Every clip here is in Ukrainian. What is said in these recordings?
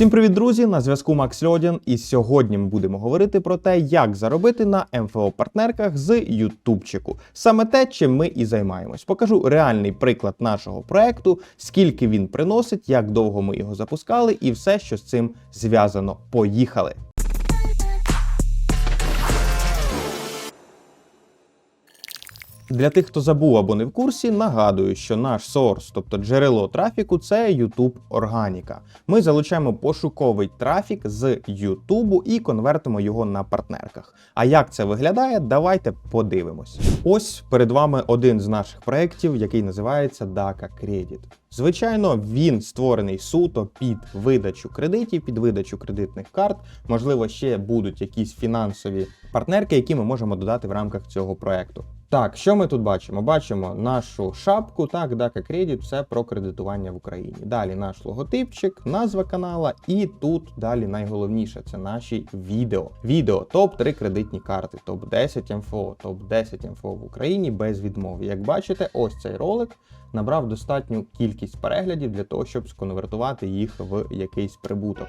Всім привіт, друзі! На зв'язку Макс Льодін, і сьогодні ми будемо говорити про те, як заробити на МФО партнерках з Ютубчику. Саме те, чим ми і займаємось. Покажу реальний приклад нашого проекту, скільки він приносить, як довго ми його запускали, і все, що з цим зв'язано. Поїхали! Для тих, хто забув або не в курсі, нагадую, що наш сорс, тобто джерело трафіку, це YouTube Органіка. Ми залучаємо пошуковий трафік з YouTube і конвертимо його на партнерках. А як це виглядає, давайте подивимось. Ось перед вами один з наших проєктів, який називається DACA Credit. Звичайно, він створений суто під видачу кредитів, під видачу кредитних карт. Можливо, ще будуть якісь фінансові партнерки, які ми можемо додати в рамках цього проекту. Так, що ми тут бачимо? Бачимо нашу шапку, так, DACA Credit, все про кредитування в Україні. Далі наш логотипчик, назва канала, і тут далі найголовніше це наші відео. Відео топ-3 кредитні карти, топ-10 МФО, топ-10 МФО в Україні без відмови. Як бачите, ось цей ролик набрав достатню кількість переглядів для того, щоб сконвертувати їх в якийсь прибуток.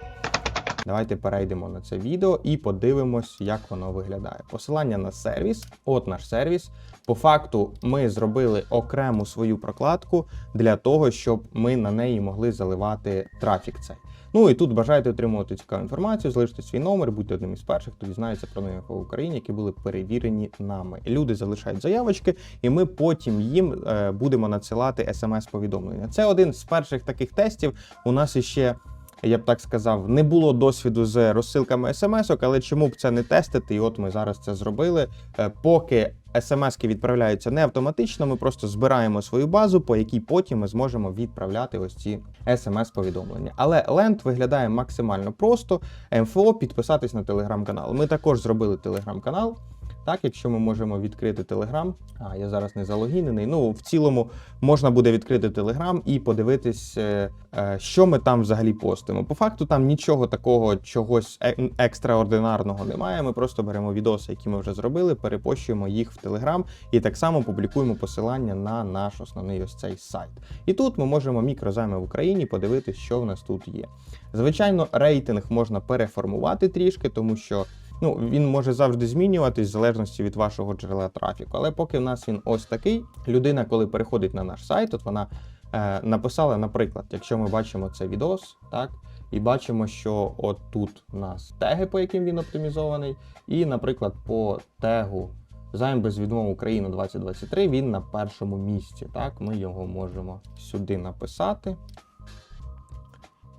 Давайте перейдемо на це відео і подивимось, як воно виглядає. Посилання на сервіс. От наш сервіс. По факту, ми зробили окрему свою прокладку для того, щоб ми на неї могли заливати трафік. Цей. Ну і тут бажаєте отримувати цікаву інформацію, залиште свій номер, будьте одним із перших, хто дізнається про нові в Україні, які були перевірені нами. Люди залишають заявочки, і ми потім їм е, будемо надсилати смс-повідомлення. Це один з перших таких тестів. У нас іще я б так сказав, не було досвіду з розсилками смс-ок, але чому б це не тестити? І от ми зараз це зробили. Е, Поки смс-ки відправляються не автоматично, ми просто збираємо свою базу, по якій потім ми зможемо відправляти ось ці смс-повідомлення. Але ленд виглядає максимально просто. МФО підписатись на телеграм-канал. Ми також зробили телеграм-канал. Так, якщо ми можемо відкрити Telegram, а я зараз не залогінений. Ну, в цілому можна буде відкрити Telegram і подивитись, е, е, що ми там взагалі постимо. По факту там нічого такого чогось е- екстраординарного немає. Ми просто беремо відоси, які ми вже зробили, перепощуємо їх в Telegram і так само публікуємо посилання на наш основний ось цей сайт. І тут ми можемо мікрозайми в Україні подивитись, що в нас тут є. Звичайно, рейтинг можна переформувати трішки, тому що. Ну, він може завжди змінюватись в залежності від вашого джерела трафіку. Але поки в нас він ось такий, людина, коли переходить на наш сайт, от вона е, написала, наприклад, якщо ми бачимо цей відос, так, і бачимо, що от тут у нас теги, по яким він оптимізований, і, наприклад, по тегу Займ без відмови Україна 2023 він на першому місці. Так, Ми його можемо сюди написати.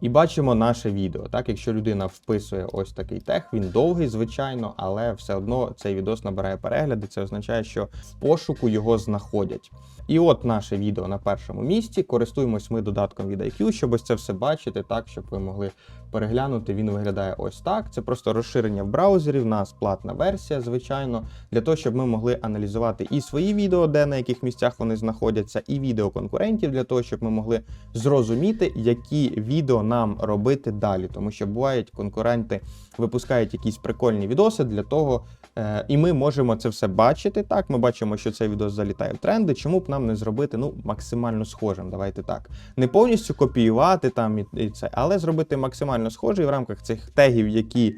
І бачимо наше відео. Так, Якщо людина вписує ось такий тег, він довгий, звичайно, але все одно цей відос набирає перегляди. Це означає, що в пошуку його знаходять. І от наше відео на першому місці. Користуємось ми додатком від IQ, щоб ось це все бачити, так, щоб ви могли переглянути. Він виглядає ось так. Це просто розширення в браузері. В нас платна версія, звичайно, для того, щоб ми могли аналізувати і свої відео, де на яких місцях вони знаходяться, і відео конкурентів, для того, щоб ми могли зрозуміти, які відео нам робити далі. Тому що бувають конкуренти випускають якісь прикольні відоси для того, е, і ми можемо це все бачити. Так, ми бачимо, що цей відео залітає в тренди. Чому б нам не зробити ну максимально схожим? Давайте так. Не повністю копіювати там і, і це, але зробити максимально схожий в рамках цих тегів, які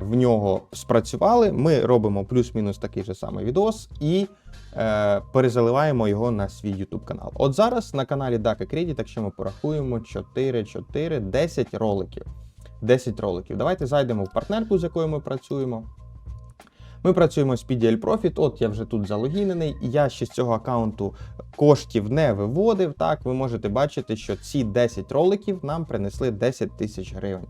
в нього спрацювали. Ми робимо плюс-мінус такий же самий відос і е, перезаливаємо його на свій YouTube канал. От зараз на каналі DACA Credit, якщо ми порахуємо 4, 4, 10 роликів. 10 роликів. Давайте зайдемо в партнерку, з якою ми працюємо. Ми працюємо з PDL Profit, от я вже тут залогінений, я ще з цього аккаунту коштів не виводив. Так, ви можете бачити, що ці 10 роликів нам принесли 10 тисяч гривень.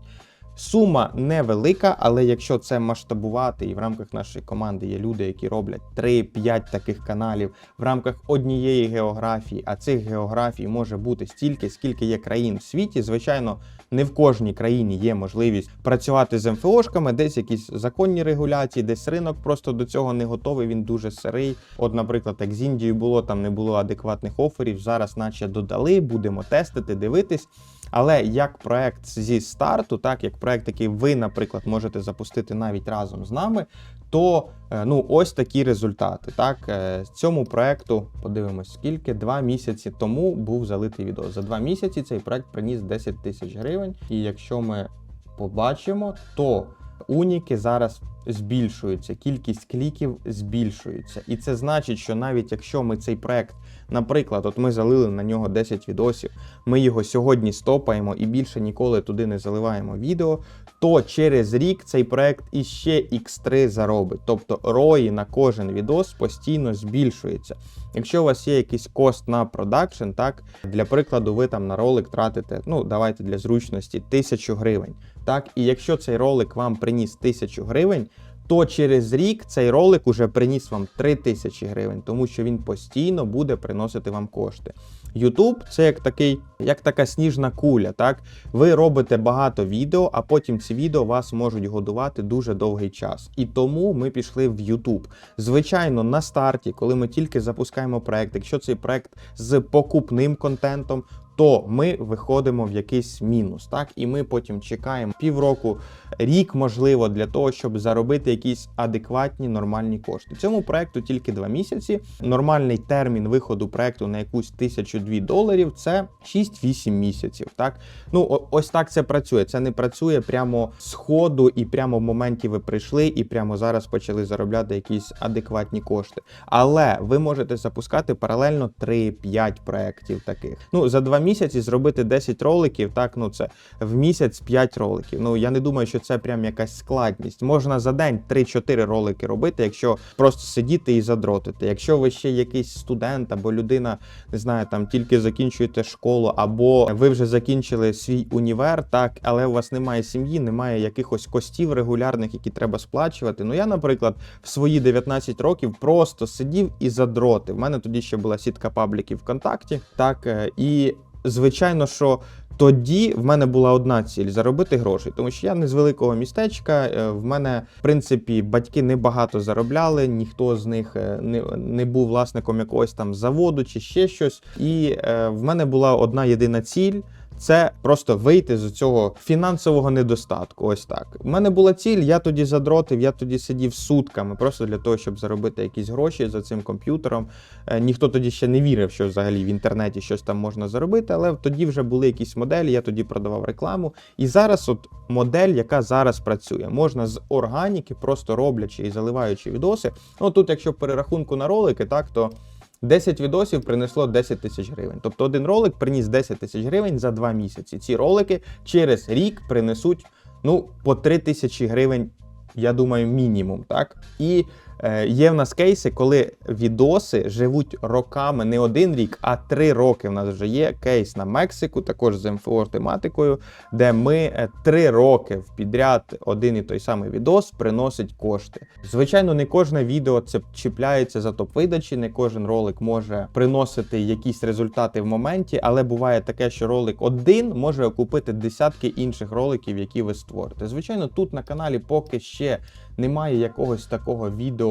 Сума невелика, але якщо це масштабувати, і в рамках нашої команди є люди, які роблять 3-5 таких каналів в рамках однієї географії, а цих географій може бути стільки, скільки є країн в світі. Звичайно, не в кожній країні є можливість працювати з МФОшками, десь якісь законні регуляції, десь ринок просто до цього не готовий. Він дуже сирий. От, наприклад, як з Індією було, там не було адекватних оферів. Зараз, наче додали, будемо тестити, дивитись. Але як проект зі старту, так як проект, який ви, наприклад, можете запустити навіть разом з нами, то е, ну ось такі результати. Так, е, цьому проекту подивимось, скільки два місяці тому був залитий відео. За два місяці цей проект приніс 10 тисяч гривень. І якщо ми побачимо, то уніки зараз збільшуються, кількість кліків збільшується. І це значить, що навіть якщо ми цей проект, наприклад, от ми залили на нього 10 відосів, ми його сьогодні стопаємо і більше ніколи туди не заливаємо відео, то через рік цей проект іще X3 заробить. Тобто рої на кожен відос постійно збільшується. Якщо у вас є якийсь кост на продакшн, так для прикладу, ви там на ролик тратите, ну давайте для зручності, тисячу гривень. Так, і якщо цей ролик вам приніс тисячу гривень, то через рік цей ролик уже приніс вам 3000 гривень, тому що він постійно буде приносити вам кошти. YouTube це як такий, як така сніжна куля. Так, ви робите багато відео, а потім ці відео вас можуть годувати дуже довгий час. І тому ми пішли в YouTube. Звичайно, на старті, коли ми тільки запускаємо проект, якщо цей проект з покупним контентом. То ми виходимо в якийсь мінус, так і ми потім чекаємо півроку, рік, можливо, для того, щоб заробити якісь адекватні нормальні кошти. Цьому проекту тільки два місяці. Нормальний термін виходу проекту на якусь тисячу дві доларів це 6-8 місяців. Так ну ось так це працює. Це не працює прямо з ходу, і прямо в моменті ви прийшли, і прямо зараз почали заробляти якісь адекватні кошти. Але ви можете запускати паралельно 3-5 проєктів таких. Ну за два місяці зробити 10 роликів. Так, ну це в місяць 5 роликів. Ну я не думаю, що це прям якась складність. Можна за день 3-4 ролики робити, якщо просто сидіти і задротити. Якщо ви ще якийсь студент або людина, не знаю, там тільки закінчуєте школу, або ви вже закінчили свій універ, так, але у вас немає сім'ї, немає якихось костів регулярних, які треба сплачувати. Ну я, наприклад, в свої 19 років просто сидів і задротив. У мене тоді ще була сітка пабліків ВКонтакті, так е, і звичайно, що. Тоді в мене була одна ціль заробити гроші, тому що я не з великого містечка. е, В мене, в принципі, батьки небагато заробляли, ніхто з них е, не, не був власником якогось там заводу чи ще щось. І е, в мене була одна єдина ціль. Це просто вийти з цього фінансового недостатку. Ось так. У мене була ціль, я тоді задротив, я тоді сидів сутками, просто для того, щоб заробити якісь гроші за цим комп'ютером. Е, Ніхто тоді ще не вірив, що взагалі в інтернеті щось там можна заробити, але тоді вже були якісь моделі, я тоді продавав рекламу. І зараз, от модель, яка зараз працює, можна з органіки, просто роблячи і заливаючи відоси. Ну тут, якщо перерахунку на ролики, так то. 10 відосів принесло 10 тисяч гривень. Тобто один ролик приніс 10 тисяч гривень за 2 місяці. Ці ролики через рік принесуть ну, по 3 тисячі гривень, я думаю, мінімум. так? І є в нас кейси, коли відоси живуть роками, не один рік, а три роки. В нас вже є кейс на Мексику, також з МФО тематикою, де ми е, три роки в підряд один і той самий відос приносить кошти. Звичайно, не кожне відео це чіпляється за топ-видачі, не кожен ролик може приносити якісь результати в моменті, але буває таке, що ролик один може окупити десятки інших роликів, які ви створите. Звичайно, тут на каналі поки ще немає якогось такого відео.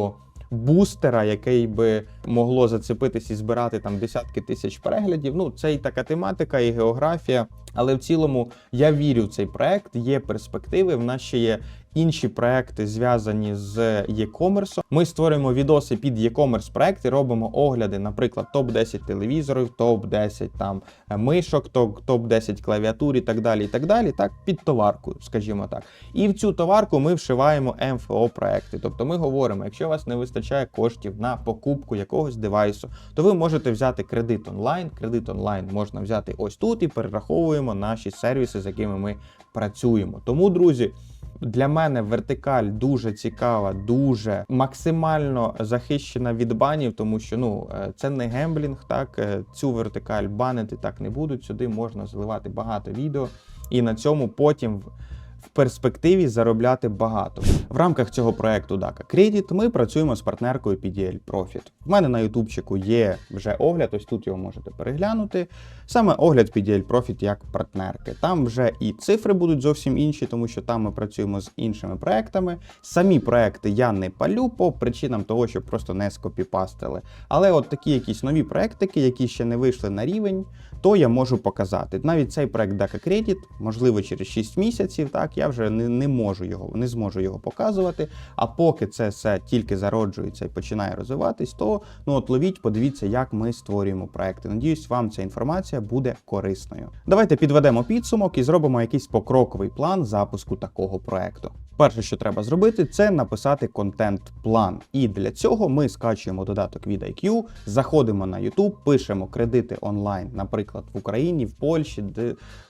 Бустера, який би могло зацепитись і збирати там десятки тисяч переглядів. Ну, це і така тематика, і географія. Але в цілому я вірю в цей проект. Є перспективи. В нас ще є інші проекти, зв'язані з e-commerce. Ми створюємо відоси під e-commerce проекти, робимо огляди, наприклад, топ-10 телевізорів, топ-10 там е, мишок, топ-10 клавіатур і так далі. І так далі, так, під товарку, скажімо так. І в цю товарку ми вшиваємо МФО проекти. Тобто ми говоримо, якщо у вас не вистачає коштів на покупку якогось девайсу, то ви можете взяти кредит онлайн. Кредит онлайн можна взяти ось тут і перераховуємо наші сервіси, з якими ми працюємо. Тому, друзі. Для мене вертикаль дуже цікава, дуже максимально захищена від банів, тому що ну е, це не гемблінг. Так е, цю вертикаль банити так не будуть. Сюди можна зливати багато відео, і на цьому потім в перспективі заробляти багато. В рамках цього проекту DACA Credit ми працюємо з партнеркою PDL Profit. В мене на ютубчику є вже огляд, ось тут його можете переглянути. Саме огляд PDL Profit як партнерки. Там вже і цифри будуть зовсім інші, тому що там ми працюємо з іншими проектами. Самі проекти я не палю по причинам того, що просто не скопіпастили. Але от такі якісь нові проектики, які ще не вийшли на рівень, то я можу показати. Навіть цей проект DACA Credit, можливо, через 6 місяців, так я вже не, не можу його, не зможу його показувати. А поки це все тільки зароджується і починає розвиватись, то ну от ловіть, подивіться, як ми створюємо проекти. Надіюсь, вам ця інформація буде корисною. Давайте підведемо підсумок і зробимо якийсь покроковий план запуску такого проекту. Перше, що треба зробити, це написати контент-план. І для цього ми скачуємо додаток від IQ, заходимо на YouTube, пишемо кредити онлайн, наприклад, в Україні, в Польщі,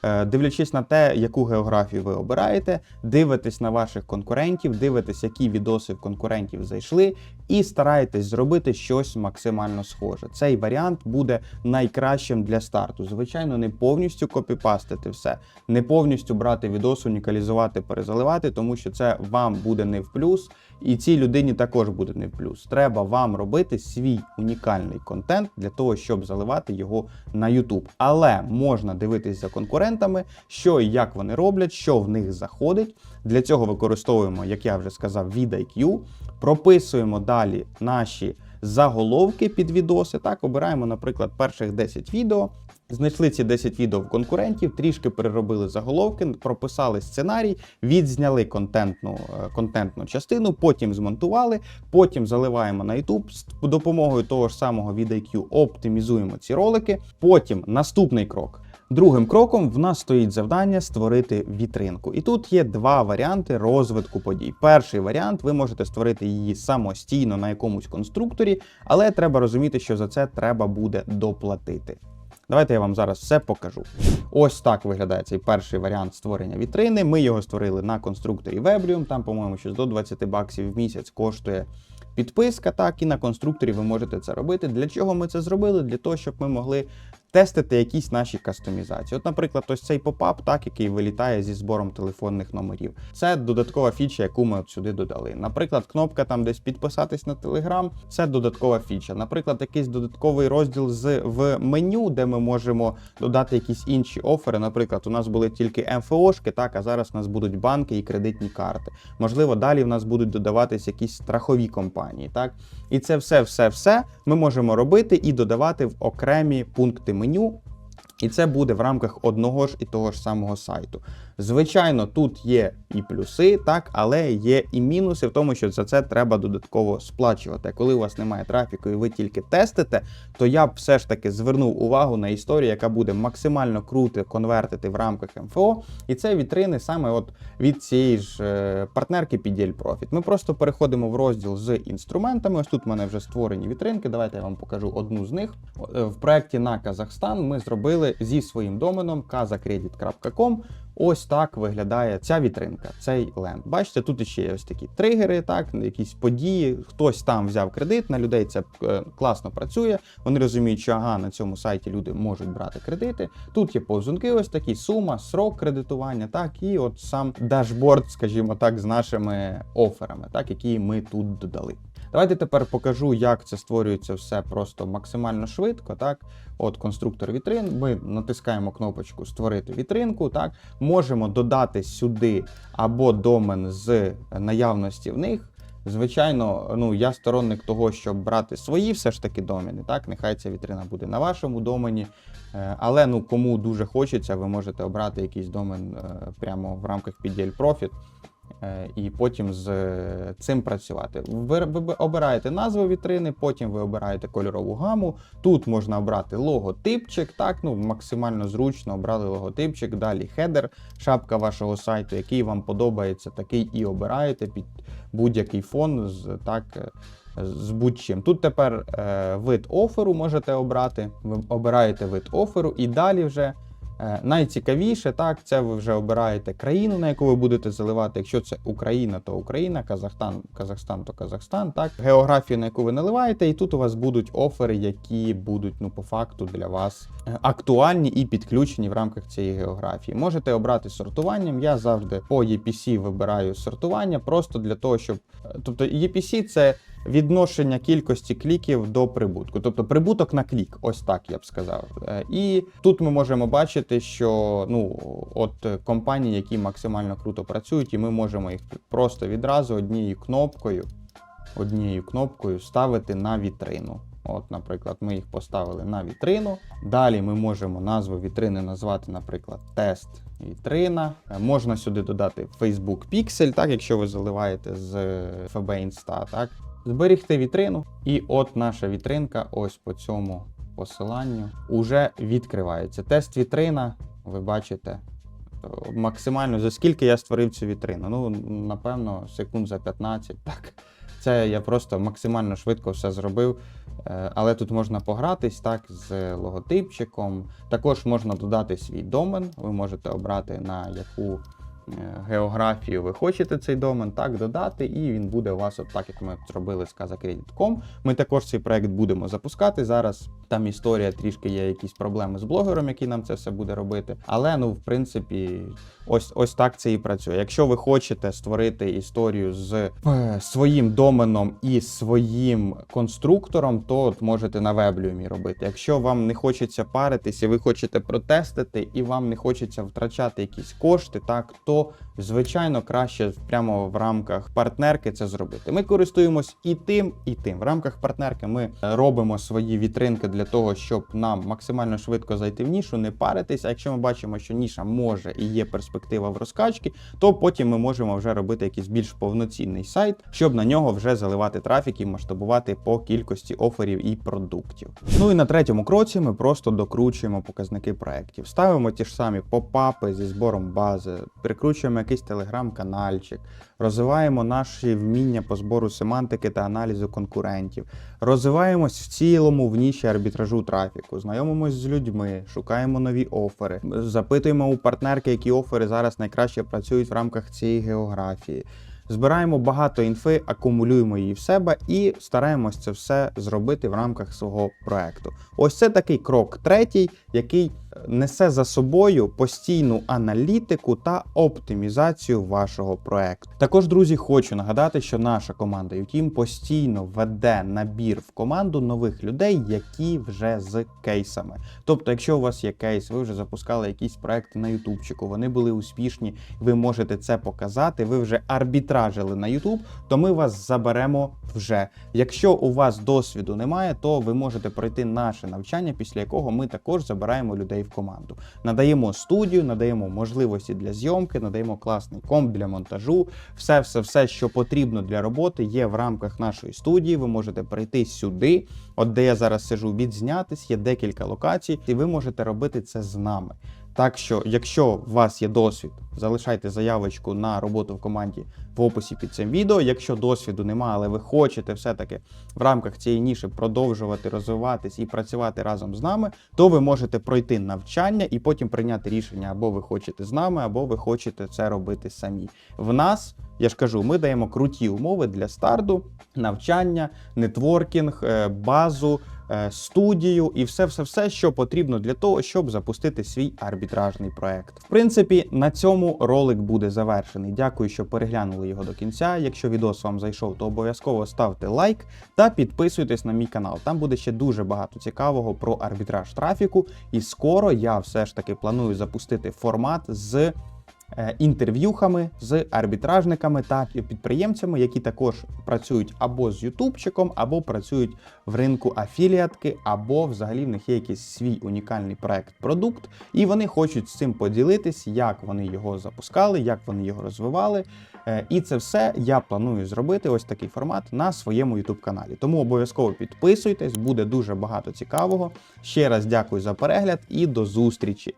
е, дивлячись на те, яку географію ви обираєте, дивитесь на ваших конкурентів, дивитесь, які відоси в конкурентів зайшли, і стараєтесь зробити щось максимально схоже. Цей варіант буде найкращим для старту. Звичайно, не повністю копіпастити все, не повністю брати відос, унікалізувати, перезаливати, тому що це вам буде не в плюс, і цій людині також буде не в плюс. Треба вам робити свій унікальний контент для того, щоб заливати його на YouTube. Але можна дивитись за конкурентами, що і як вони роблять, що в них заходить. Для цього використовуємо, як я вже сказав, від IQ, прописуємо далі наші заголовки під відоси. Так, обираємо, наприклад, перших 10 відео. Знайшли ці 10 відео в конкурентів, трішки переробили заголовки, прописали сценарій, відзняли контентну, е, контентну частину, потім змонтували, потім заливаємо на YouTube з допомогою того ж самого VidIQ оптимізуємо ці ролики. Потім наступний крок. Другим кроком в нас стоїть завдання створити вітринку. І тут є два варіанти розвитку подій. Перший варіант ви можете створити її самостійно на якомусь конструкторі, але треба розуміти, що за це треба буде доплатити. Давайте я вам зараз все покажу. Ось так виглядає цей перший варіант створення вітрини. Ми його створили на конструкторі Webrium. Там, по-моєму, щось до 20 баксів в місяць коштує підписка. Так, і на конструкторі ви можете це робити. Для чого ми це зробили? Для того, щоб ми могли тестити якісь наші кастомізації. От, наприклад, ось цей попап, так, який вилітає зі збором телефонних номерів. Це додаткова фіча, яку ми от сюди додали. Наприклад, кнопка там десь підписатись на Телеграм, це додаткова фіча. Наприклад, якийсь додатковий розділ з в меню, де ми можемо додати якісь інші офери. Наприклад, у нас були тільки МФОшки, так, а зараз у нас будуть банки і кредитні карти. Можливо, далі в нас будуть додаватись якісь страхові компанії. Так, і це все, все, все ми можемо робити і додавати в окремі пункти меню. І це буде в рамках одного ж і того ж самого сайту. Звичайно, тут є і плюси, так, але є і мінуси в тому, що за це треба додатково сплачувати. Коли у вас немає трафіку і ви тільки тестите, то я б все ж таки звернув увагу на історію, яка буде максимально круто конвертити в рамках МФО. І це вітрини саме от від цієї ж е, партнерки PDL Profit. Ми просто переходимо в розділ з інструментами. Ось тут в мене вже створені вітринки. Давайте я вам покажу одну з них. Е, В проєкті на Казахстан ми зробили зі своїм доменом kazakredit.com Ось так виглядає ця вітринка, цей ленд. Бачите, тут ще є ось такі тригери, так, якісь події. Хтось там взяв кредит, на людей це е, класно працює. Вони розуміють, що ага, на цьому сайті люди можуть брати кредити. Тут є повзунки, ось такі сума, срок кредитування, так, і от сам дашборд, скажімо так, з нашими оферами, так, які ми тут додали. Давайте тепер покажу, як це створюється все просто максимально швидко. Так, от конструктор вітрин. Ми натискаємо кнопочку Створити вітринку. Так, можемо додати сюди або домен з наявності в них. Звичайно, ну я сторонник того, щоб брати свої все ж таки домени. Так, нехай ця вітрина буде на вашому домені. Е, Але ну кому дуже хочеться, ви можете обрати якийсь домен е, прямо в рамках PDL Profit. Е, І потім з е, цим працювати. Ви, обираєте назву вітрини, потім ви обираєте кольорову гаму. Тут можна обрати логотипчик, так, ну максимально зручно обрали логотипчик, далі хедер, шапка вашого сайту, який вам подобається, такий і обираєте під будь-який фон з так. е, З будь-чим. Тут тепер е, вид оферу можете обрати. Ви обираєте вид оферу, і далі вже Найцікавіше, так, це ви вже обираєте країну, на яку ви будете заливати. Якщо це Україна, то Україна, Казахстан, Казахстан, то Казахстан. Так, географію, на яку ви наливаєте, і тут у вас будуть офери, які будуть ну по факту для вас е, актуальні і підключені в рамках цієї географії. Можете обрати сортуванням. Я завжди по EPC вибираю сортування, просто для того, щоб е, тобто EPC це відношення кількості кліків до прибутку, тобто прибуток на клік, ось так я б сказав. Е, І тут ми можемо бачити, що ну от е, компанії, які максимально круто працюють, і ми можемо їх просто відразу однією кнопкою, однією кнопкою ставити на вітрину. От, наприклад, ми їх поставили на вітрину. Далі ми можемо назву вітрини назвати, наприклад, тест вітрина. Е, Можна сюди додати Facebook Pixel, так, якщо ви заливаєте з FB Insta, так. Зберігти вітрину, і от наша вітринка, ось по цьому посиланню, уже відкривається. Тест вітрина, ви бачите, е, максимально за скільки я створив цю вітрину. Ну, напевно, секунд за 15. Так. Це я просто максимально швидко все зробив. Е, Але тут можна погратись так з логотипчиком. Також можна додати свій домен. Ви можете обрати на яку географію ви хочете цей домен, так додати, і він буде у вас, от так як ми зробили з Kazakredit.com. Ми також цей проект будемо запускати. Зараз там історія трішки є якісь проблеми з блогером, який нам це все буде робити. Але ну, в принципі, ось ось так це і працює. Якщо ви хочете створити історію з е, своїм доменом і своїм конструктором, то от можете на веблюмі робити. Якщо вам не хочеться паритись, і ви хочете протестити, і вам не хочеться втрачати якісь кошти, так то звичайно краще прямо в рамках партнерки це зробити. Ми користуємось і тим, і тим. В рамках партнерки ми робимо свої вітринки для того, щоб нам максимально швидко зайти в нішу, не паритись. А якщо ми бачимо, що ніша може і є перспектива в розкачці, то потім ми можемо вже робити якийсь більш повноцінний сайт, щоб на нього вже заливати трафік і масштабувати по кількості оферів і продуктів. Ну і на третьому кроці ми просто докручуємо показники проєктів. Ставимо ті ж самі попапи зі збором бази, прикручуємо якийсь телеграм-канальчик, розвиваємо наші вміння по збору семантики та аналізу конкурентів, розвиваємось в цілому в ніші арбітражу трафіку, знайомимось з людьми, шукаємо нові офери, запитуємо у партнерки, які офери зараз найкраще працюють в рамках цієї географії. Збираємо багато інфи, акумулюємо її в себе і стараємось це все зробити в рамках свого проекту. Ось це такий крок третій, який несе за собою постійну аналітику та оптимізацію вашого проекту. Також, друзі, хочу нагадати, що наша команда UTeam постійно веде набір в команду нових людей, які вже з кейсами. Тобто, якщо у вас є кейс, ви вже запускали якісь проекти на ютубчику, вони були успішні, ви можете це показати. Ви вже арбітражили на YouTube, то ми вас заберемо вже. Якщо у вас досвіду немає, то ви можете пройти наше навчання, після якого ми також забираємо людей в команду. Надаємо студію, надаємо можливості для зйомки, надаємо класний комп для монтажу. Все, все, все, що потрібно для роботи, є в рамках нашої студії. Ви можете прийти сюди, от де я зараз сижу, відзнятись, є декілька локацій, і ви можете робити це з нами. Так що, якщо у вас є досвід, залишайте заявочку на роботу в команді в описі під цим відео. Якщо досвіду немає, але ви хочете все-таки в рамках цієї ніші продовжувати розвиватись і працювати разом з нами, то ви можете пройти навчання і потім прийняти рішення, або ви хочете з нами, або ви хочете це робити самі. В нас, я ж кажу, ми даємо круті умови для старту, навчання, нетворкінг, е, базу. е, Студію і все, все, все, що потрібно для того, щоб запустити свій арбітражний проект. В принципі, на цьому ролик буде завершений. Дякую, що переглянули його до кінця. Якщо відос вам зайшов, то обов'язково ставте лайк та підписуйтесь на мій канал. Там буде ще дуже багато цікавого про арбітраж трафіку. І скоро я все ж таки планую запустити формат з інтерв'юхами з арбітражниками та підприємцями, які також працюють або з ютубчиком, або працюють в ринку афіліатки, або взагалі в них є якийсь свій унікальний проект продукт, і вони хочуть з цим поділитись, як вони його запускали, як вони його розвивали. Е, І це все я планую зробити ось такий формат на своєму youtube каналі. Тому обов'язково підписуйтесь, буде дуже багато цікавого. Ще раз дякую за перегляд і до зустрічі!